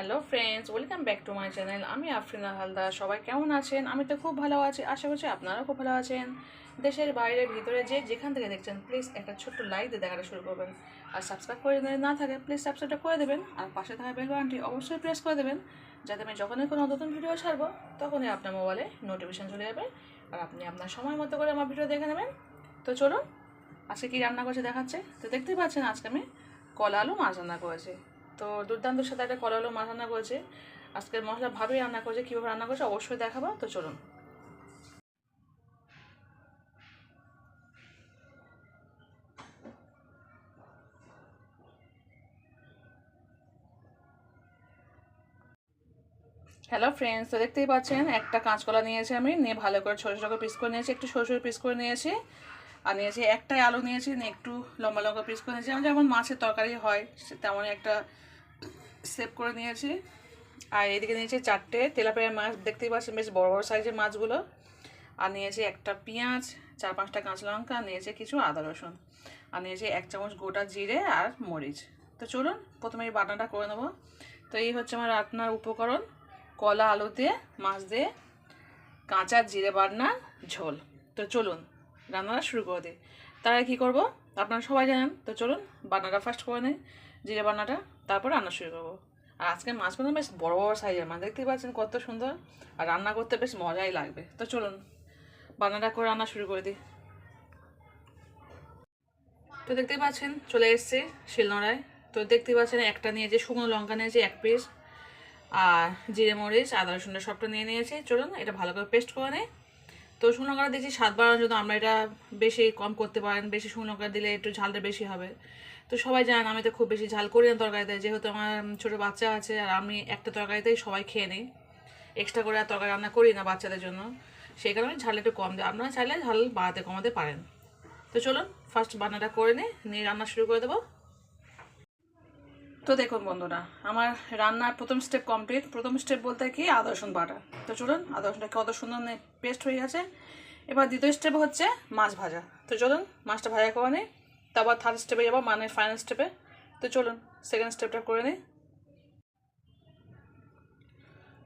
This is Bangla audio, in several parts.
Hello friends welcome back to my channel আমি আফরিনা হালদার। সবাই কেমন আছেন? আমি তো খুব ভালো আছি। আশা করছি আপনারাও খুব ভালো আছেন। দেশের বাইরে, ভিতরে যে যেখান থেকে দেখছেন প্লিজ একটা ছোট্ট লাইক দিয়ে দেখাটা শুরু করবেন। আর সাবস্ক্রাইব করে যদি না থাকে প্লিজ সাবস্ক্রাইবটা করে দেবেন। আর পাশে থাকা বেল বাটনটি অবশ্যই প্রেস করে দেবেন। যাতে আমি যখনই কোনো নতুন ভিডিও ছাড়বো, তখনই আপনার মোবাইলে নোটিফিকেশান চলে যাবে। আর আপনি আপনার সময় মতো করে আমার ভিডিও দেখে নেবেন। তো চলুন, আজকে কী রান্না করছে দেখাচ্ছে? তো দেখতেই পাচ্ছেন, আজকে আমি কলা আলু মাছ রান্না করেছি। তো দুর্দান্তর সাথে একটা কলা আলু মাছ রান্না করেছে। আজকের মশলা ভাবে রান্না করেছে, কীভাবে রান্না করেছে অবশ্যই দেখাবো, তো চলুন। হ্যালো ফ্রেন্ডস তো দেখতেই পাচ্ছেন, একটা কাঁচকলা নিয়েছি আমি, নিয়ে ভালো করে ছোটো ছোটো পিস করে নিয়েছি, একটু ছোটো ছোটো পিস করে নিয়েছি, আর নিয়েছি একটাই আলু নিয়েছি, নিয়ে একটু লম্বা লম্বা পিস করে নিয়েছি। যেমন মাছের তরকারি হয় তেমনই একটা সেভ করে নিয়েছি। আর এদিকে নিয়েছি চারটে তেলাপিয়া মাছ। দেখতেই পাচ্ছেন বেশ বড় বড় সাইজের মাছগুলো। আর নিয়েছি একটা পেঁয়াজ, চার পাঁচটা কাঁচা লঙ্কা, আর নিয়েছি কিছু আদা রসুন। আর নিয়েছি এক চামচ গোটা জিরে আর মরিচ। তো চলুন, প্রথমে এই বাটনাটা করে নেব। তো এই হচ্ছে আমার রান্নার উপকরণ। কলা, আলু দিয়ে, মাছ দিয়ে, কাঁচা জিরে বাটনার ঝোল। তো চলুন, রান্নাটা শুরু করে দিই। তার কী করব? আপনারা সবাই জানেন। তো চলুন, বাটনাটা ফার্স্ট করে নিই। জিরে বাটনাটা তারপর রান্না শুরু করব। আর আজকে মাছগুলো বেশ বড় বড় সাইজের মাছ, দেখতেই পাচ্ছেন কত সুন্দর। আর রান্না করতে বেশ মজাই লাগবে। তো চলুন বাটনাটা করে রান্না শুরু করে দিই। তো দেখতেই পাচ্ছেন, চলে এসছে শিলনোড়ায়। তো দেখতেই পাচ্ছেন, একটা নিয়েছে শুকনো লঙ্কা, নিয়েছে এক পিস আর জিরে মরিচ, আদা রসুনটা সবটা নিয়ে নিয়েছি। চলুন, এটা ভালো করে পেস্ট করে নেই। তো শুকনো লঙ্কাটা দিয়েছি স্বাদ বাড়ানোর জন্য, আমরা এটা বেশি কম করতে পারেন, বেশি শুকনো লঙ্কা দিলে একটু ঝালটা বেশি হবে। তো সবাই জানেন আমি তো খুব বেশি ঝাল করি না তরকারিতে। যেহেতু আমার ছোটো বাচ্চা আছে, আর আমি একটা তরকারিতেই সবাই খেয়ে নিই। এক্সট্রা করে আর তরকারি রান্না করি না বাচ্চাদের জন্য। সেই কারণে ঝাল একটু কম দেয় আপনারা চাইলে ঝাল বাড়াতে কমাতে পারেন। তো চলুন ফার্স্ট বান্নাটা করে নিই, নিয়ে রান্না শুরু করে দেবো। তো দেখুন বন্ধুরা, আমার রান্নার প্রথম স্টেপ কমপ্লিট প্রথম স্টেপ বলতে কি? আদা, রসুন, বাটা। তো চলুন, আদা, রসুনটা কত সুন্দর পেস্ট হয়ে গেছে? এবার দ্বিতীয় স্টেপ হচ্ছে মাছ ভাজা। তো চলুন, মাছটা ভাজা করে নিই। তারপর থার্ড স্টেপে যাব মানে ফাইনাল স্টেপে তো চলুন সেকেন্ড স্টেপটা করে নিই।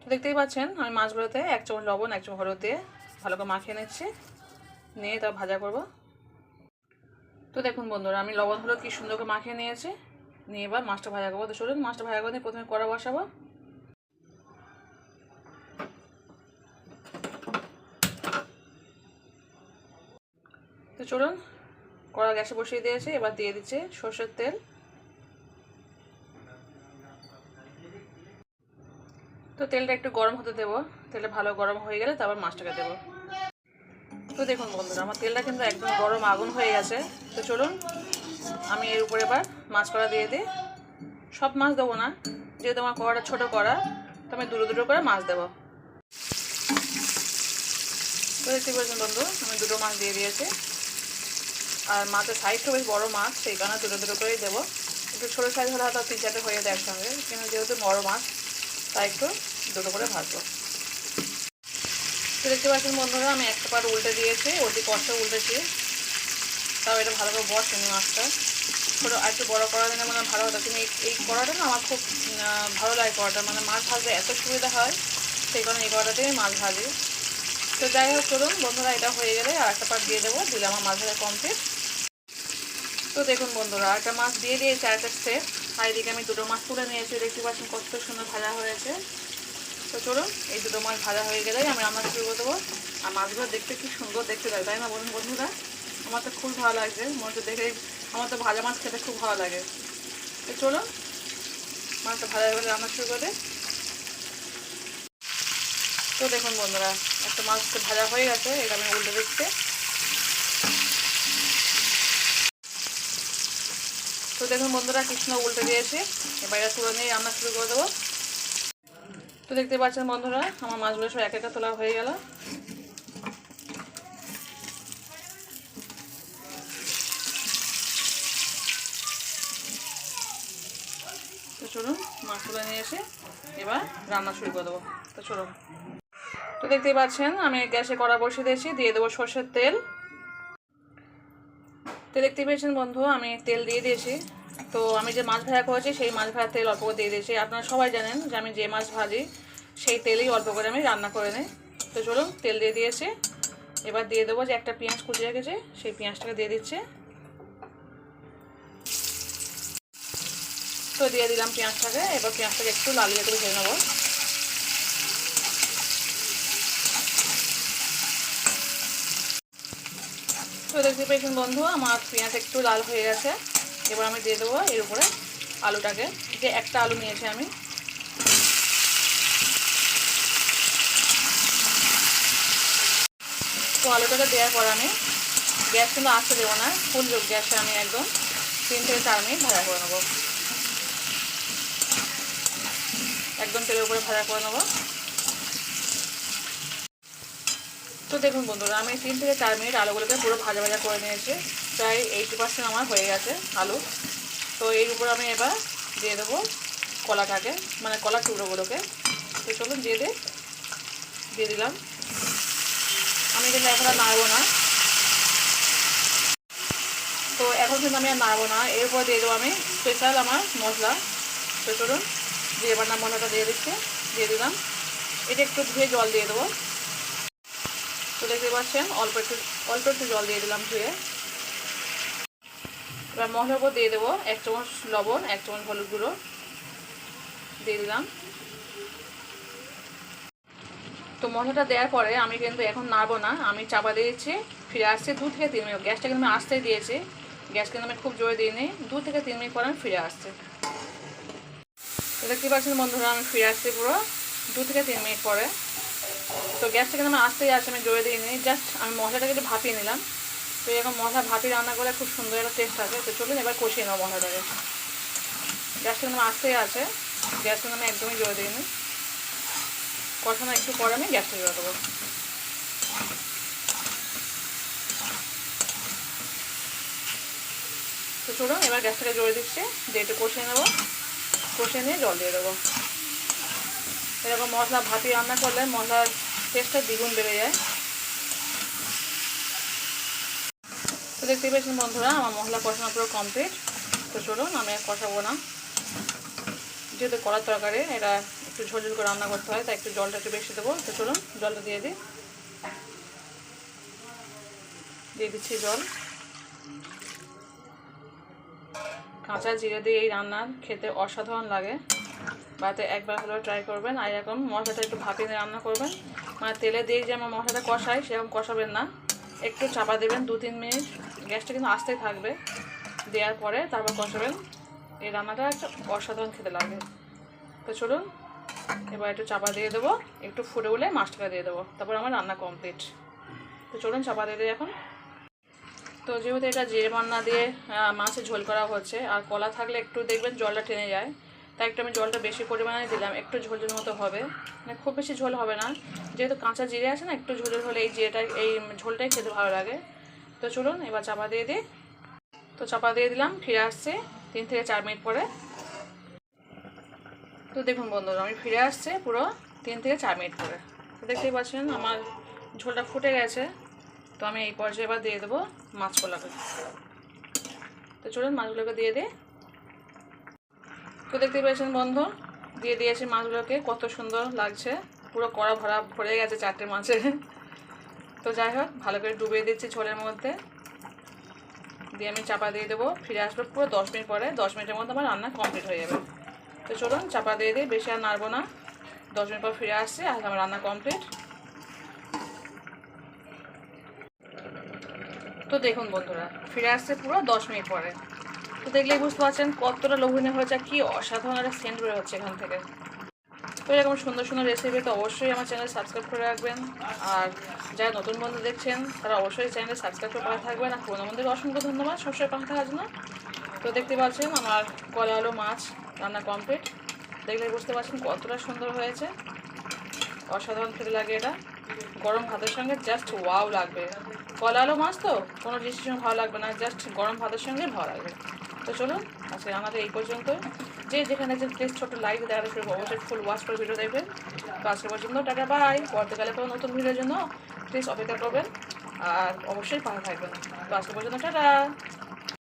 তো দেখতেই পাচ্ছেন, আমি মাছগুলোতে এক চামচ লবণ, এক চামচ হলুদ দিয়ে ভালো করে মাখিয়ে নিচ্ছি। নিয়ে তারপর ভাজা করব। তো দেখুন বন্ধুরা, আমি লবণ হলুদ কি সুন্দর করে মাখিয়ে নিয়েছি। নিয়ে এবার মাছটা ভাজা করব। তো চলুন, মাছটা ভাজা করে প্রথমে কড়া বসাবো। তো চলুন কড়া গ্যাসে বসিয়ে দিয়েছি, এবার দিয়ে দিচ্ছে সর্ষের তেল। তো তেলটা একটু গরম হতে দেবো, তেলটা ভালো গরম হয়ে গেলে তারপর মাছটাকে দেবো। তো দেখুন বন্ধুরা, আমার তেলটা কিন্তু একদম গরম আগুন হয়ে গেছে। তো চলুন, আমি এর উপরে এবার মাছ কড়া দিয়ে দিই। সব মাছ দেবো না, যেহেতু আমার কড়াটা ছোটো কড়া, তো আমি দুটো দুটো করে মাছ দেবো। তো দেখতে পাচ্ছেন বন্ধু, আমি দুটো মাছ দিয়ে দিয়েছি। আর মাছের সাইজটা বেশ বড়ো মাছ, সেই কারণে দুটো দুটো করেই দেবো। একটু ছোটো সাইজ হলে হয়তো তিন চারটে হয়ে যায় একসঙ্গে, কিন্তু যেহেতু বড়ো মাছ, তাই একটু দুটো করে ভাজবো। তো দেখতে পাচ্ছেন বন্ধুরা, আমি একটা পাট উল্টে দিয়েছি, অতি কষ্ট উল্টেছি। তাও এটা ভালো করে বসেনি মাছটা। ছোটো, আর একটু বড়ো করা দিলে মানে ভালো হতো, কিন্তু এই কড়াটা না আমার খুব ভালো লাগে কড়াটা। মানে মাছ ভাজতে এত সুবিধা হয়, সেই কারণে এই কড়াটাতেই মাছ ভাজি। তো যাই হোক, চলুন বন্ধুরা, এটা হয়ে গেলে আর একটা পাট দিয়ে দেবো, দিলে আমার মাছ ভাজা কমপ্লিট তো দেখুন বন্ধুরা, একটা মাছ দিয়ে দিয়েছি আরেকটা স্টেপ আর এদিকে আমি দুটো মাছ তুলে নিয়েছি দেখতে পাচ্ছেন কত সুন্দর ভাজা হয়েছে। তো চলুন, এই দুটো মাছ ভাজা হয়ে গেলেই আমি রান্না শুরু করে দেবো। আর মাছগুলো দেখতে কি সুন্দর দেখতে লাগে, তাই না বলুন বন্ধুরা? আমার তো খুব ভালো লাগছে, মনে হচ্ছে দেখে আমার তো ভাজা মাছ খেতে খুব ভালো লাগে। তো চলুন, মাছটা ভাজা হয়ে গেলে রান্না শুরু করে তো দেখুন বন্ধুরা, একটা মাছ ভাজা হয়ে গেছে, এটা আমি উল্টে দিচ্ছি। তো দেখুন বন্ধুরা, কৃষ্ণ উল্টে দিয়েছে। এবার এটা তুলে নিয়ে রান্না শুরু করে দেবো। তো দেখতে পাচ্ছেন বন্ধুরা, আমার মাছগুলো সব এক একা তোলা হয়ে গেল। তো চলুন তুলে নিয়ে এসে এবার রান্না শুরু করে দেবো। তো চলুন। তো দেখতেই পাচ্ছেন, আমি গ্যাসে কড়া বসিয়ে দিয়েছি, দিয়ে দেবো সর্ষের তেল। তো দেখতে পেয়েছেন বন্ধু, আমি তেল দিয়ে দিয়েছি। তো আমি যে মাছ ভাজা করেছি, সেই মাছ ভাজার তেল অল্প করে দিয়ে দিয়েছি। আপনারা সবাই জানেন যে আমি যে মাছ ভাজি, সেই তেলেই অল্প করে আমি রান্না করে নিই। তো চলুন, তেল দিয়ে দিয়েছি। এবার দিয়ে দেবো যে একটা পেঁয়াজ কুচিয়ে রেখেছে, সেই পেঁয়াজটাকে দিয়ে দিচ্ছে। তো দিয়ে দিলাম পেঁয়াজটাকে, এবার পেঁয়াজটাকে একটু লালিয়ে করে ভেজে নেব। তো দেখতে পেয়েছেন বন্ধু, আমার পেঁয়াজ একটু লাল হয়ে গেছে। এবার আমি দিয়ে দেবো এর উপরে আলুটাকে। যে একটা আলু নিয়েছি আমি। তো আলুটাকে দেওয়ার পর আমি গ্যাস কিন্তু আসতে দেবো না, ফুল গ্যাসে আমি একদম তিন থেকে চার মিনিট ভাজা করে নেব। একদম তেলের উপরে ভাজা করে নেব। তো দেখুন বন্ধুরা, আমি তিন থেকে চার মিনিট আলুগুলোকে পুরো ভাজা ভাজা করে নিয়েছি। প্রায় এইটি পার্সেন্ট আমার হয়ে গেছে আলু। তো এর উপর আমি এবার দিয়ে দেবো কলাটাকে মানে কলার টুকরোগুলোকে। তো চলুন দিয়ে দে, দিয়ে দিলাম। আমি কিন্তু এখন আর নাড়বো না। তো এখন কিন্তু আমি আর নাড়বো না। এরপর দিয়ে দেবো আমি স্পেশাল আমার মশলা। তো চলুন, দিয়ে বান্না মশলাটা দিয়ে দিচ্ছি, দিয়ে দিলাম। এটা একটু ধুয়ে জল দিয়ে দেবো। তো দেখতে পাচ্ছেন, অল্প একটু অল্প একটু জল দিয়ে দিলাম ধুয়ে। এবার মশলার উপর দিয়ে দেবো এক চামচ লবণ, এক চামচ হলুদ গুঁড়ো। দিয়ে দিলাম। তো মশলাটা দেওয়ার পরে আমি কিন্তু এখন নাড়বো না, আমি চাপা দিয়েছি, ফিরে আসছি দু থেকে তিন মিনিট। গ্যাসটা কিন্তু আমি আসতেই দিয়েছি, গ্যাস কিন্তু আমি খুব জোরে দিইনি, দু থেকে তিন মিনিট পরে আমি ফিরে আসছি। দেখতে পাচ্ছেন বন্ধুরা, আমি ফিরে আসছি পুরো দু থেকে তিন মিনিট পরে। তো গ্যাসটা কিন্তু আমি আসতেই আছে আমি জোরে দিয়ে নিই। জাস্ট আমি মশলাটাকে একটু ভাপিয়ে নিলাম। তো এরকম মশলা ভাপিয়ে রান্না করলে খুব সুন্দর একটা টেস্ট আছে তো চলুন এবার কষিয়ে নেব মশলাটাকে। গ্যাসটা কিন্তু আসতেই আছে গ্যাস কিন্তু আমি একদমই জোরে দিইনি কষানো একটু পরে আমি গ্যাসটা জোরে দেবো। তো চলুন এবার গ্যাসটাকে জোরে দিচ্ছি, দিয়ে একটু কষিয়ে নেব। কষিয়ে নিয়ে জল দিয়ে দেবো। এরকম মশলা ভাপিয়ে রান্না করলে মশলার টেস্টটা দ্বিগুণ বেড়ে যায়। তো দেখতেই পেয়েছেন বন্ধুরা, আমার মশলা কষানো পুরো কমপ্লিট তো চলুন, আমি কষাবো না। যেহেতু করার তরকারি, এটা একটু ঝোল করে রান্না করতে হয়, তাই একটু জলটা একটু বেশি দেবো। তো চলুন, জলটা দিয়ে দিই। দিয়ে দিচ্ছি জল। কাঁচা জিরে দিয়ে এই রান্নার খেতে অসাধারণ লাগে। বাড়িতে একবার হলেও ট্রাই করবেন। আর এরকম মশলাটা একটু ভাপিয়ে রান্না করবেন। মানে তেলে দিয়ে যে আমার মশলাটা কষাই, সেরকম কষাবেন না। একটু চাপা দেবেন, দু তিন মিনিট। গ্যাসটা কিন্তু আসতেই থাকবে। দেওয়ার পরে তারপর কষাবেন। এই রান্নাটা একটা অসাধারণ খেতে লাগে। তো চলুন, এবার একটু চাপা দিয়ে দেবো। একটু ফুটে উলে মাছটাকে দিয়ে দেবো। তারপর আমার রান্না কমপ্লিট তো চলুন, চাপা দিয়ে দিই এখন। তো যেহেতু এটা জিরে বান্না দিয়ে মাছের ঝোল করা হচ্ছে, আর কলা থাকলে একটু দেখবেন জলটা টেনে যায়। তাই একটু আমি জলটা বেশি পরিমাণে দিলাম, একটু ঝোল ঝোল মতো হবে। মানে খুব বেশি ঝোল হবে না। যেহেতু কাঁচা জিরে আছে না, একটু ঝোল হলে এই জিরেটা, এই ঝোলটাই খেতে ভালো লাগে। তো চলুন, এবার চাপা দিয়ে দিই। তো চাপা দিয়ে দিলাম, ফিরে আসছে তিন থেকে চার মিনিট পরে। তো দেখুন বন্ধুরা, আমি ফিরে আসছে পুরো তিন থেকে চার মিনিট পরে। দেখতেই পাচ্ছেন, আমার ঝোলটা ফুটে গেছে। তো আমি এই পর্যায়ে এবার দিয়ে দেবো মাছগুলোকে। তো চলুন, মাছগুলোকে দিয়ে দিই। তো দেখতে পেয়েছেন বন্ধু, দিয়ে দিয়েছি মাছগুলোকে, কত সুন্দর লাগছে। পুরো কড়া ভরা ভরে গেছে চারটে মাছে। তো যাই হোক, ভালো করে ডুবিয়ে দিচ্ছি ঝোলের মধ্যে। দিয়ে আমি চাপা দিয়ে দেবো, ফিরে আসব পুরো দশ মিনিট পরে। দশ মিনিটের মধ্যে আমার রান্না কমপ্লিট হয়ে যাবে। তো চলুন, চাপা দিয়ে দিই, বেশি আর নাড়বো না। দশ মিনিট পর ফিরে আসছে আর আমার রান্না কমপ্লিট তো দেখুন বন্ধুরা, ফিরে আসছে পুরো দশ মিনিট পরে। তো দেখলেই বুঝতে পারছেন কতটা লোভনীয় হয়েছে, কি অসাধারণ একটা সেন্ট বের হচ্ছে এখান থেকে। তো এরকম সুন্দর সুন্দর রেসিপি তো অবশ্যই আমার চ্যানেল সাবস্ক্রাইব করে রাখবেন। আর যারা নতুন বন্ধু দেখছেন, তারা অবশ্যই চ্যানেলে সাবস্ক্রাইব করে পাশে থাকবেন। আর পুরোনো বন্ধুকে অসংখ্য ধন্যবাদ। সবসময় পাশে থাকার জন্য। তো দেখতে পাচ্ছেন আমার কলা আলু মাছ রান্না কমপ্লিট দেখলে বুঝতে পারছেন কতটা সুন্দর হয়েছে। অসাধারণ খেতে লাগে এটা। গরম ভাতের সঙ্গে জাস্ট ওয়াও লাগবে। কলা আলু মাছ তো কোনো সঙ্গে ভালো লাগবে না জাস্ট গরম ভাতের সঙ্গে ভালো লাগবে। তো চলুন, আজকে আমাদের এই পর্যন্ত যে যেখানে যে প্লিজ ছোটো লাইক দেখাতে শুরু অবশ্যই ফুল ওয়াচ করে ভিডিও দেখবেন। তো আজকে পর্যন্ত, টাটা বাই পরবর্তীকালে কোনো নতুন ভিডিওর জন্য প্লিজ অপেক্ষা করবেন। আর অবশ্যই পাশে থাকবেন। তো আজকে পর্যন্ত, টাটা।